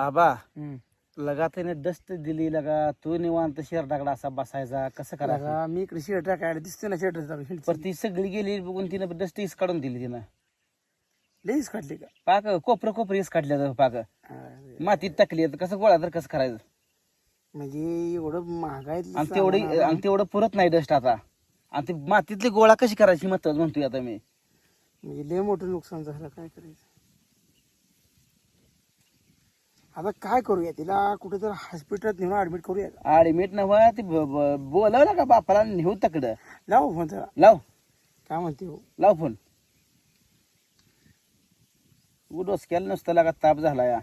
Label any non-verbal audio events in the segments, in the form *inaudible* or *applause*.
आबा. लगा त्याने डस्ट दिली लगा तू निवांत शेरडाकडा असा बसायचा कसं करायचं? लगा मी इकडे शर्ट टाकायला दिसते ना शर्ट पण ती सगळी गेली बघून तिनं डस्ट इस काढून दिली तिनं. लईच काढली का? पाक कोपर कोपर इस काढल्या पाक. मातीत टाकली तर कसं गोळा तर कसं करायचं? म्हणजे एवढं महागायतलं आणि तेवढी आणि तेवढं पुरत नाही डस्ट आता. आणि ती मातीतली गोळा कशी करायची मत म्हणतोय आता मी. म्हणजे लय मोठं नुकसान झालं काय करायचं? आता काय करूया? तिला कुठेतरी हॉस्पिटलात नेऊन ऍडमिट करूया ऍडमिट नव्ह ती ब- ब- बोलवलं का बापाला नेऊ तकडं? लाव फोन त्याला लाव. काय म्हणते हो? लाव फोन डोसक्याला नुसतं लागा ताप झाला या.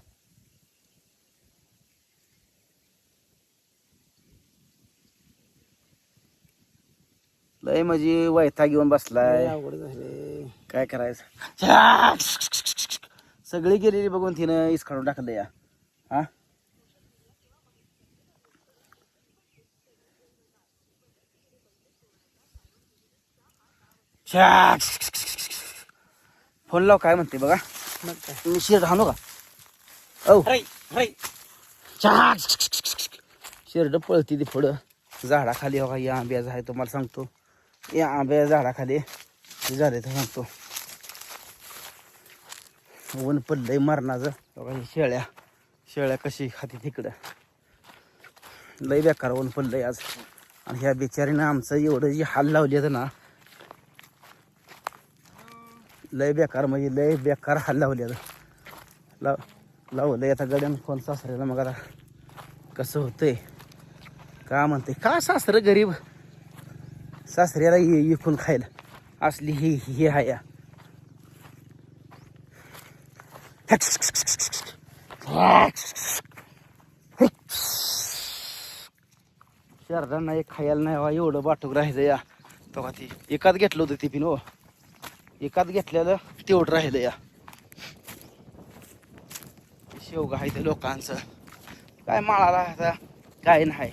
लय म्हणजे वैता घेऊन बसलाय. लय अवघड झाले. काय करायचं? सगळी गेलेली बघून तिनं इस काढून टाकलं या. हा? फोन लाव काय म्हणते बघा. मी शिरड हाणू का औ. शिरड पळती ती पुढं. झाडाखाली का या आंब्याचा आहे तुम्हाला सांगतो. या आंब्या झाडाखाली झाले तर सांगतो. ऊन पडलंय मरणाचं. बघा ही शेळ्या. शेळ्या कशी खाती तिकडं? लय बेकार ऊन पडलंय आज. आणि ह्या बिचारीनं आमचं एवढं जी हाल लावली ना लय बेकार म्हणजे लय बेकार हाल लावले लाव लावलंय आता गड्यानं फोन सासऱ्याला मग आता कसं होतंय? का म्हणते का सासरं गरीब? सासऱ्याला ये इकून खायला. असली ही ही हाय. शरीरांना एक खायला नाही बा, एवढं बाटूक राहिलं या. तेव्हा ती एकात घेतलं होतं ती हो. एकात घेतलेलं तेवढं राहिलं या. शेवगा आहे ते लोकांचं. काय माळाला आता काय नाही.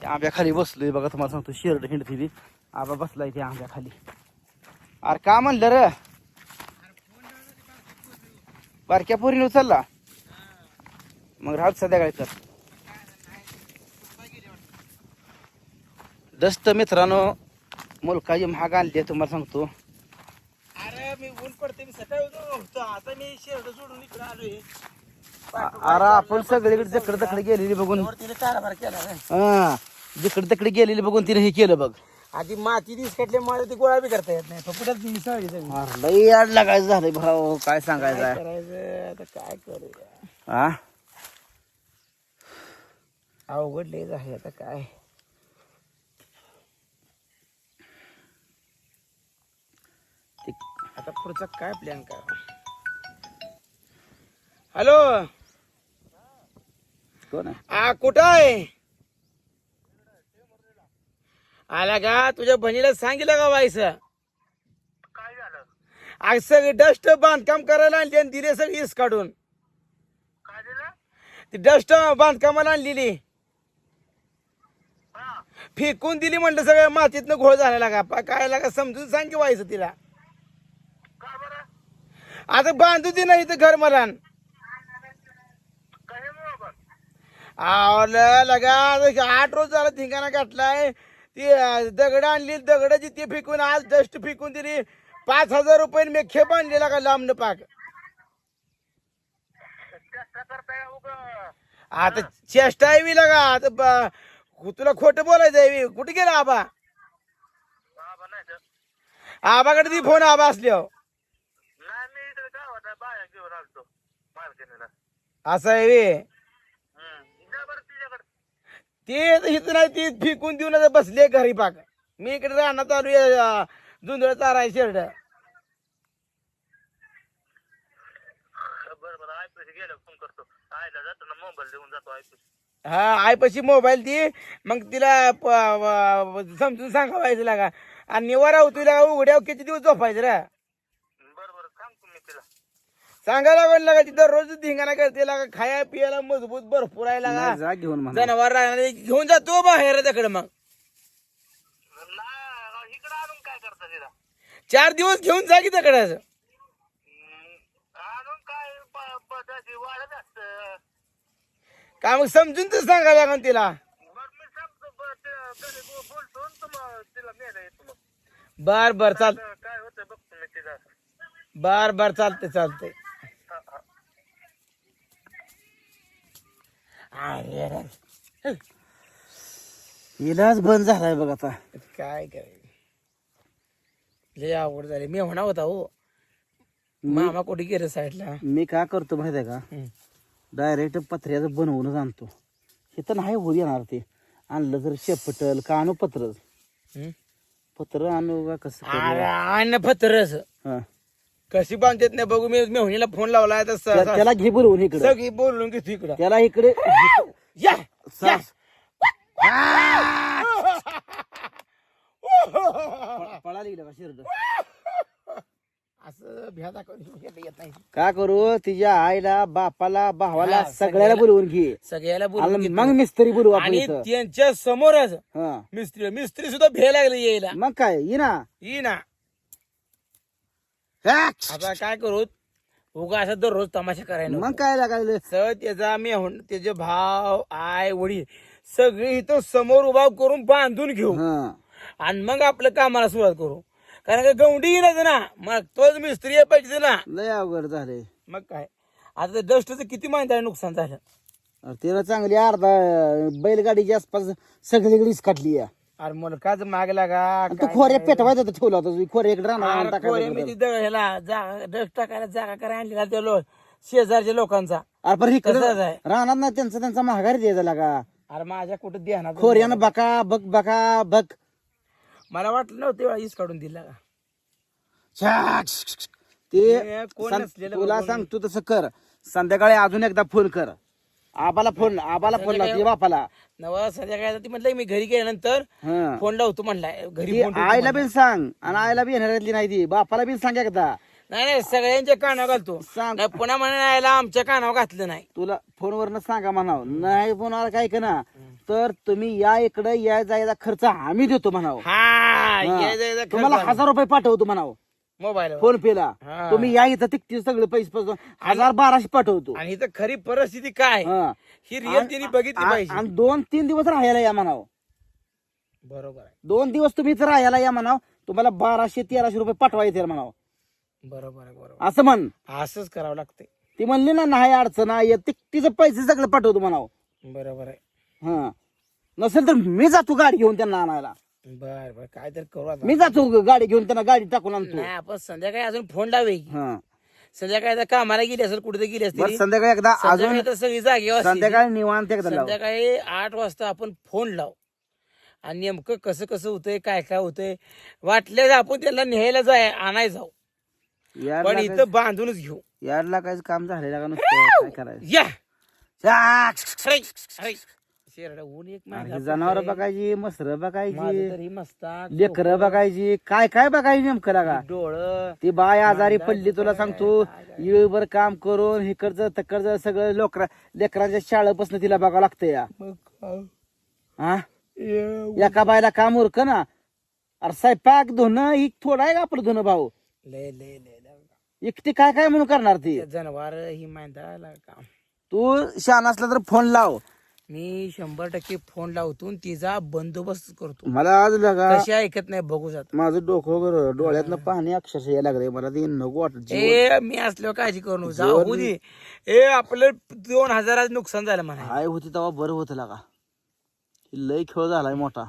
त्या आंब्याखाली बसलोय बघा तुम्हाला सांगतो शिरड हिंडती ती आबा बसलाय ते आंब्याखाली. अरे का म्हणलं र? बारक्या पोरीनं उचलला? मग राहत संध्याकाळी कर दस्त मित्रांनो मुलकाची महाग आणली तुम्हाला सांगतो. अरे मी ऊन पडते मी सकाळी होतो आता मी शर्ट सोडून इकडे आलोय. अरे आपण सगळीकडे जिकडे तिकडे गेलेली बघून. तिने कारभार केला रे. हा जिकडे तिकडे गेलेली बघून तिने हे केलं बघ. आधी माती दिस मला ती गोळा बी करता येत नाही. फपुटात मिसळली सगळी अरे लई याड लागायचं झालंय भाऊ. काय सांगायचं आहे? करायचं? आता काय करूया? हा अवघड लयच आहे आता काय? ते आता पुढचा काय प्लॅन करा हॅलो कोण आहे? आ कुठं आहे? आला का? तुझ्या बहिणीला सांगितलं का व्हायचं काय झालं? आज सगळी डस्ट बांधकाम करायला आणली आणि दिले सगळी इस काढून. ती डस्ट बांधकामाला आणलेली. हा फेकून दिली म्हणलं सगळ्या मातीतनं घोळ झालेला का? पा- काय लागा समजून सांग की व्हायचं तिला. का बरं आता बांधू दे नाही इथं घर मला काय मग आवलं लगा आता आठ रोज झाला धिंगाणा गाठलाय ती अं, दगड आणली दगड जी ती फेकून आज डस्ट फेकून दिली. पाच हजार रुपये मी खेप आणलेला का लांबनं पाक? चेष्टा करताय उग. आता चेष्टा बी लगा आता ब- तुला खोटं बोलायचं आहे. कुठे गेला आबा? आबाकडे ती फोन आबा असल्यावर मालकीनीला असं आहे ते हित नाही ती फेकून देऊन बसले घरी पाक. मी इकडे राहणार चालू आहे जुंदळ चाराय शेरड. बरं बरं आयपीसी गेलं फोन करतो. आयला जातो ना मोबाईल देऊन जातो आयपीसी हा आईपाशी मोबाईल दी मग तिला समजून सांगावायचं लागा. आणि निवारा होतो लागा उघड्यावर किती दिवस झोपायचं रे? बरं बरं सांगतो मी तिला. सांगायला लागलं लागा तिथं रोज धिंगाणा करते लागा खाया पियाला मजबूत भरपूर आहे लागा. जा घेऊन म्हणा. जनावर राहणार घेऊन जातो बाहेर त्याकडे मग. ना इकडे आणून काय करता तिला? चार दिवस घेऊन जा की त्याकडे हम्म. आणून काय प- पदाची वाढत असतं काय मग समजून तर सांगायला लागेल तिला. बरं बरं चाल. काय होतं बघतो मी तिला. बर बर चालते चालते इलाज बंद झालाय बघ आता. काय करायचं? लय आवड झाली मी म्हणा होता हो. मामा कुठे गेले साईडला? मी काय करतो माहिती आहे का. डायरेक्ट पत्र्याचं बनवूनच आणतो. हे तर नाही होऊ येणार ते. आणलं तर शेपटल का आणू पत्र? पत्र आणू का कसं करू? अरे अन्न पत्रच हा. कशी बांधतात नाही बघू मी. मेहुणीला फोन लावलाय तर त्या- स- त्याला घे बोलवून इकडे. सगळी बोलून घेतो इकडं. त्याला इकडे *laughs* या या. *laughs* पळाली गेलं का शिरड? *laughs* असं भ्या दाखवून येत नाही. का करू? तिच्या आईला बापाला भावाला हा, सगळ्याला सगळ्याला- बोलवून घे. सगळ्याला बोलून आणि घेतो. मग मिस्त्री बोलवू आपण आणि इथं. त्यांच्या समोरच हा. मिस्त्री मिस्त्री सुद्धा भे लागले यायला. मग काय? ये ना. ये ना. आता काय करू? उगा असं दररोज तमाशा करायला मग काय लागायला? सर त्याचा मेहून त्याचे भाव आय वडील सगळे इथं समोर उभा करून बांधून घेऊ. हा. आणि मग आपलं कामाला सुरुवात करू. कारण का गवंडी येणार ना मग तोच मिस्त्री पाहिजे ना लय अवघड झाले मग काय? आता डस्टचं किती माहिती आहे नुकसान झालं? त्याला चांगली अर्धा बैलगाडीच्या आसपास सगळीकडे काटली या. अरे मुलकाच मागला का तू खोऱ्या पेटवायचा ठेवला होता खोऱ्या इकडे राहणार कोणी मी तिथं ह्याला जागा डस्ट टाकायला जागा करायला आणली ना त्या शेजारच्या लोकांचा. अरे पण इकडे आहे. राहणार ना त्यांचा त्यांचा महागारी द्यायचा का अरे माझ्या कुठं ध्यानात खोऱ्यानं बका बक बका बक. मला वाटलं नव्हतं ईस काढून दिला का? ते कोण सं- नसलेलं तुला बघून- सांगतो तसं कर. संध्याकाळी अजून एकदा फोन कर. आबाला फोन आबाला फोन लाव तुझ्या बापाला. नवा संध्याकाळी ती म्हटलं मी घरी गेल्यानंतर हं. फोन लावतो म्हणलाय घरी ती फोन ठेवतो आईला म्हणलाय. बी सांग आणि आईला बी येणाऱ्यातली नाही ती. बापाला बी सांग एकदा. नाही नाही सगळ्यांच्या कानावर घालतो. सांग. नाही पुन्हा म्हणायला आमच्या कानावर घातलं नाही. तुला फोनवरनं सांगा म्हणाव. नाही फोनवर काय का ना तर तुम्ही या इकडे या जायचा खर्च आम्ही देतो म्हणाव. हा हं. ये जायचं खरं तुम्हाला. हजार रुपये पाठवतो म्हणाव. मोबाईल फोन पेला. हा. तुम्ही या इथं तिकती सगळे पैसे पाठवतो. हजार बाराशे पाठवतो. आणि इथं खरी परिस्थिती काय? हं. ही रिअल तिने बघितली आ- पाहिजे. आणि दोन तीन दिवस राहायला या म्हणाव. बरोबर आहे. दोन दिवस तुम्ही इथं राहायला या म्हणाव. तुम्हाला बाराशे तेराशे रुपये पाठवा येतील म्हणाव. बरोबर आहे बरोबर असं म्हण. असंच करावं लागतंय. ती म्हणली ना नाही अडचण आहे ती- तिचं पैसे सगळं पाठवतो म्हणाव. बरोबर आहे. हा. नसेल तर मी जातो गाडी घेऊन त्यांना आणायला. बर बर. काय तर करू आता. मी जातो गाडी घेऊन त्यांना गाडी टाकून आणतो. नाही आपण संध्याकाळी अजून फोन लावे. हा. संध्याकाळी आता कामाला गेली असेल कुठे गेली बरं असते संध्याकाळी एकदा अजून संध्याकाळी तर सगळी जागी संध्याकाळी निवांत एकदा लाव. संध्याकाळी आठ वाजता आपण फोन लाव. आणि नेमकं कसं कसं होतंय काय काय होतंय वाटल्यास आपण त्याला न्यायला जाय आणाय जाऊ. पण याडला इथं बांधूनच घेऊ. याडला काय काम झालेलं का नुसतं? काय करायचं? या! आ, अरे, अरे. शेरडा ऊन एक जनावर बघायची मसर बघायची माझं तरी मस्ता लेकर बघायची काय काय बघायची नेमकं लागा? डोळ ती बाय आजारी पडली तुला सांगतो येळभर काम करून इकडचं तकडचं सगळं लोकरा लेकरांच्या शाळेपासून तिला बघावं लागतं या. हा एका बायला काम उरक ना? अरे स्वयंपाक धुणं ही थोडं आहे का आपलं धुणं भाऊ? लय लय लय लय. एकटी काय काय म्हणून करणार ती? जनावर ही माहिती काम. तू शान असला तर फोन लाव. मी शंभर टक्के फोन लावतो तिचा बंदोबस्त करतो. मला आज लगा कशी ऐकत नाही बघू जात. माझं डोकं वगैरे डोळ्यातनं पाणी अक्षरशः यायला लागलंय. मला ते नको वाटत ए मी असल्यावर काळजी करू नको. जाऊ दे. ए आपलं दोन हजाराचं नुकसान झालं म्हणा काय होती तेव्हा बरं होतं लागा लय खेळ झालाय मोठा.